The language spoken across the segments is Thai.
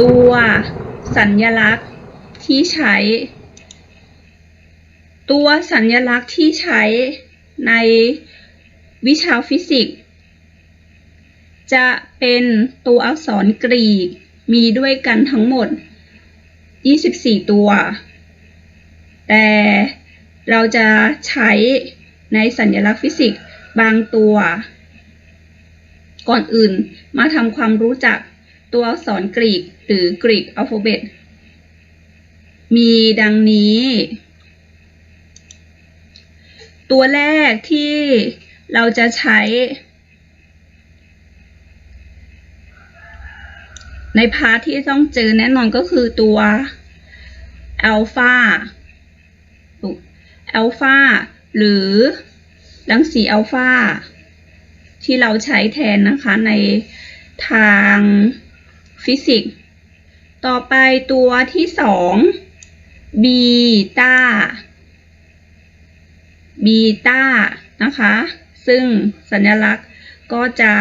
ตัวสัญลักษณ์ที่ใช้ ตัวสัญลักษณ์ที่ใช้ในวิชาฟิสิกส์ จะเป็นตัวอักษรกรีกมีด้วยกันทั้งหมด 24 ตัว แต่เราจะใช้ในสัญลักษณ์ฟิสิกส์บางตัว ก่อนอื่นมาทำความรู้จัก ตัวอักษรกรีกหรือกรีกอัลฟาเบตมีดังนี้ ตัวแรกที่เราจะใช้ ในพาร์ทที่ต้องเจอแน่นอนก็คือตัวอัลฟาอัลฟาหรือรังสีอัลฟาที่เราใช้แทนนะคะในทาง ฟิสิกส์ต่อไปตัวที่สองบีตาบีตานะคะ ซึ่งสัญลักษณ์ก็จะ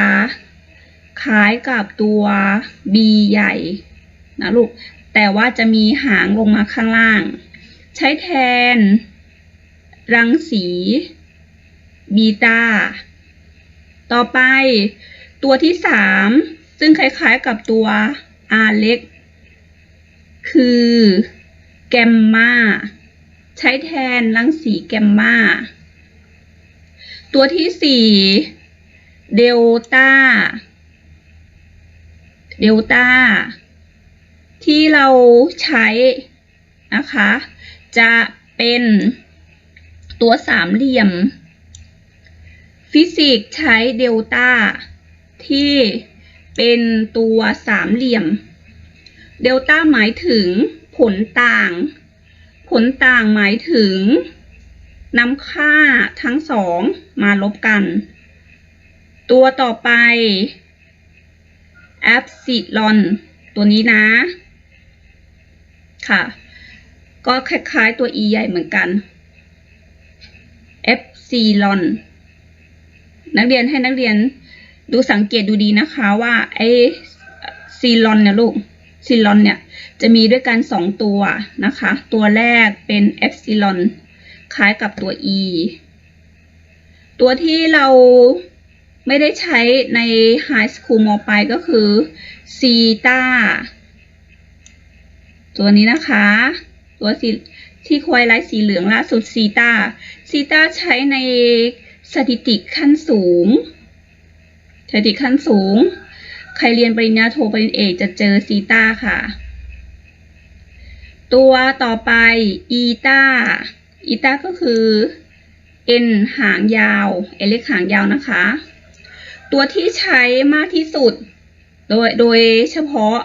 คล้ายกับตัว B ใหญ่นะลูก แต่ว่าจะมีหางลงมาข้างล่าง ใช้แทน รังสีบีตาต่อไป ตัวที่สาม ซึ่งคล้ายๆกับตัว R เล็ก คือแกมมาใช้แทนรังสีแกมมาตัวที่สี่เดลต้าเดลต้าที่เราใช้นะคะ จะเป็นตัวสามเหลี่ยม ฟิสิกส์ใช้เดลต้าที่ เป็นตัวสามเหลี่ยม เดลต้าหมายถึงผลต่าง ผลต่างหมายถึงนำค่าทั้งสองมาลบกัน ตัวต่อไปแอปซิลอนตัวนี้นะ ค่ะ ก็คล้ายๆตัว e ใหญ่เหมือนกันเอฟซีลอนนักเรียนให้นักเรียน ดูสังเกตดูดีนะคะว่าไอซีลอนเนี่ยลูกซีลอนเนี่ยจะมีด้วยกันสองตัวนะคะ ตัวแรกเป็นเอฟซีลอนคล้ายกับตัว e ตัวที่เราไม่ได้ใช้ในไฮสคูลมปลายก็คือซีตาตัวนี้นะคะ ตัวสีที่ควายไลท์สีเหลืองล่าสุดซีตาซีตาใช้ในสถิติขั้นสูง สถิติขั้นสูง ใครเรียนปริญญาโทปริญญาเอกจะเจอซีตาค่ะ ตัวต่อไปอีตาอีตาก็คือ n หางยาว n เล็กหางยาวนะคะ ตัวที่ใช้มากที่สุด โดยโดยเฉพาะ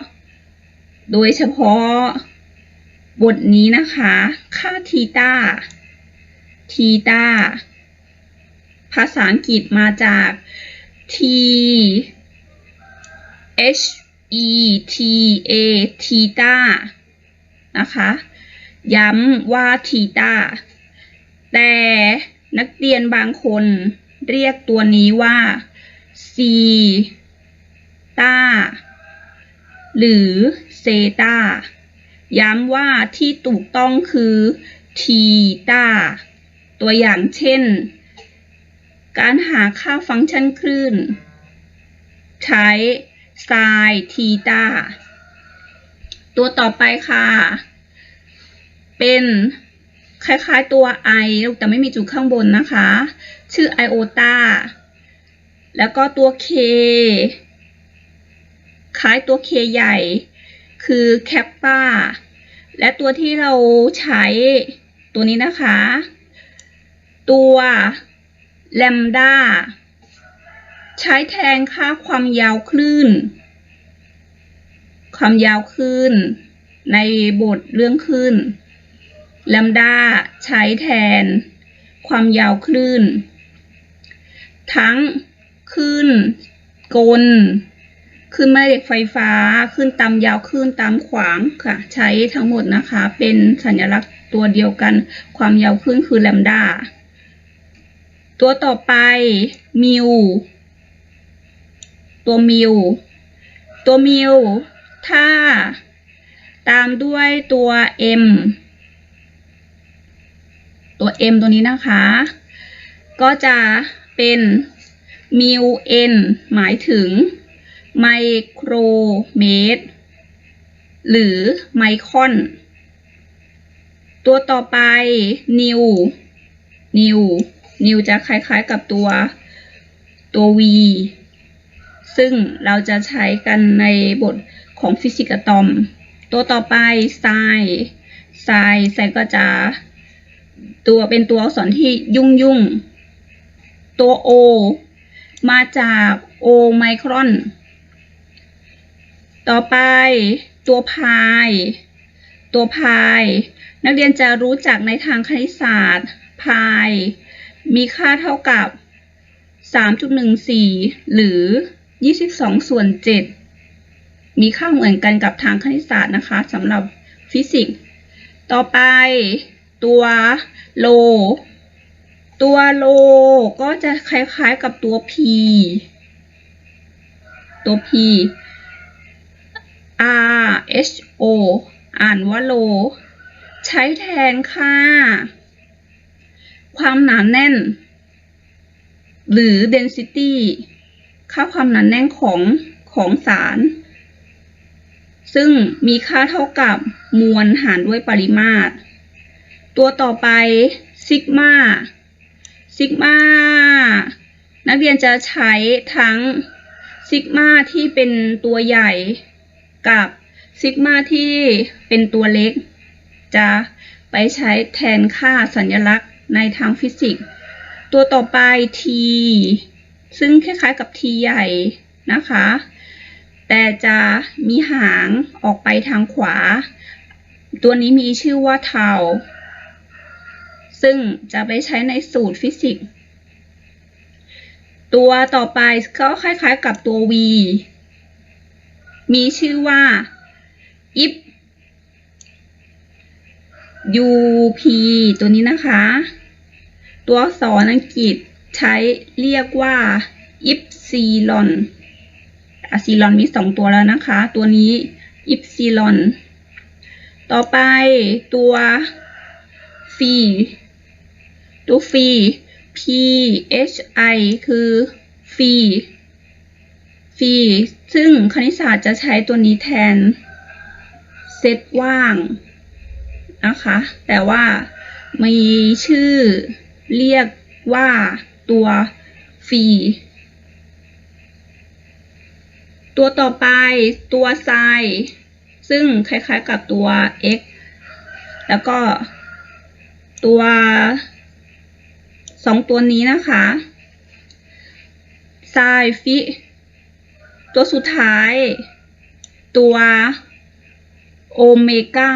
โดยเฉพาะบทนี้นะคะ ค่าทีตาทีตาภาษาอังกฤษมาจาก t h e t a ทีตานะคะ ย้ำว่าทีตาแต่นักเรียนบางคนเรียกตัวนี้ว่าซีตาหรือเซตาย้ำว่าที่ถูกต้องคือทีตาตัวอย่างเช่น การหาค่าฟังก์ชันคลื่น ใช้ไซน์ทีตาตัวต่อไปค่ะ เป็นคล้ายๆตัว i แต่ไม่มีจุดข้างบนนะคะ ชื่อ iota แล้วก็ตัว k คล้ายตัว k ใหญ่ คือ kappa และตัวที่เราใช้ตัวนี้นะคะ ตัว lambda ใช้แทนค่าความยาวคลื่น ความยาวคลื่น ในบทเรื่องคลื่น lambda ใช้แทน ความยาวคลื่น ทั้งคลื่นกลคลื่นแม่เหล็กไฟฟ้าคลื่นตามยาวคลื่นตามขวางค่ะ ใช้ทั้งหมดนะคะ เป็นสัญลักษณ์ตัวเดียวกัน ความยาวคลื่นคือ lambda ตัวต่อไปมิวตัวมิวตัวมิวถ้า ตามด้วยตัว m ตัว m ตัวนี้นะคะ ก็จะเป็นมิว n หมายถึงไมโครเมตร หรือไมครอน ตัวต่อไปนิวนิว นิวจะคล้ายๆกับตัวตัว v ซึ่งเราจะใช้กันในบทของฟิสิกส์อะตอม ตัวต่อไปไซไซไซก็จะตัวเป็นตัวอักษรที่ยุ่งยุ่งๆตัว O มาจาก O ไมครอน ต่อไปตัวพาย ตัวพาย นักเรียนจะรู้จักในทางคณิตศาสตร์พาย มีค่าเท่ากับ 3.14 หรือ 22 ส่วน 7 มีค่าเหมือนกันกับทางคณิตศาสตร์นะคะสำหรับฟิสิกส์ ต่อไปตัวโล ตัวโลก็จะคล้ายๆกับตัว p ตัว p r h o อ่านว่าโล ใช้แทนค่า ความหนาแน่น หรือ density ค่าความหนาแน่นของของสาร ซึ่งมีค่าเท่ากับมวลหารด้วยปริมาตร ตัวต่อไปซิกมาซิกมานักเรียนจะใช้ทั้งซิกมาที่เป็นตัวใหญ่กับซิกมาที่เป็นตัวเล็ก จะไปใช้แทนค่าสัญลักษณ์ ในทางฟิสิกส์ ตัวต่อไป t ซึ่งคล้ายๆกับ t ใหญ่นะคะ แต่จะมีหางออกไปทางขวา ตัวนี้มีชื่อว่าเทา ซึ่งจะไปใช้ในสูตรฟิสิกส์ ตัวต่อไปก็คล้ายๆกับตัว v มีชื่อว่า if up ตัวนี้นะคะ ตัวอักษรอังกฤษใช้เรียกว่า epsilon อะซิลอนมีสองตัวแล้วนะคะ ตัวนี้ epsilon ต่อไปตัวฟีตัวฟี p h i คือฟีฟีซึ่งคณิตศาสตร์จะใช้ตัวนี้แทนเซตว่างนะคะ แต่ว่ามีชื่อ เรียกว่าตัวฟีตัวต่อไปตัวไซซึ่งคล้ายๆกับตัว x แล้วก็ตัวสองตัวนี้นะคะไซฟิตัวสุดท้าย ตัวโอเมก้า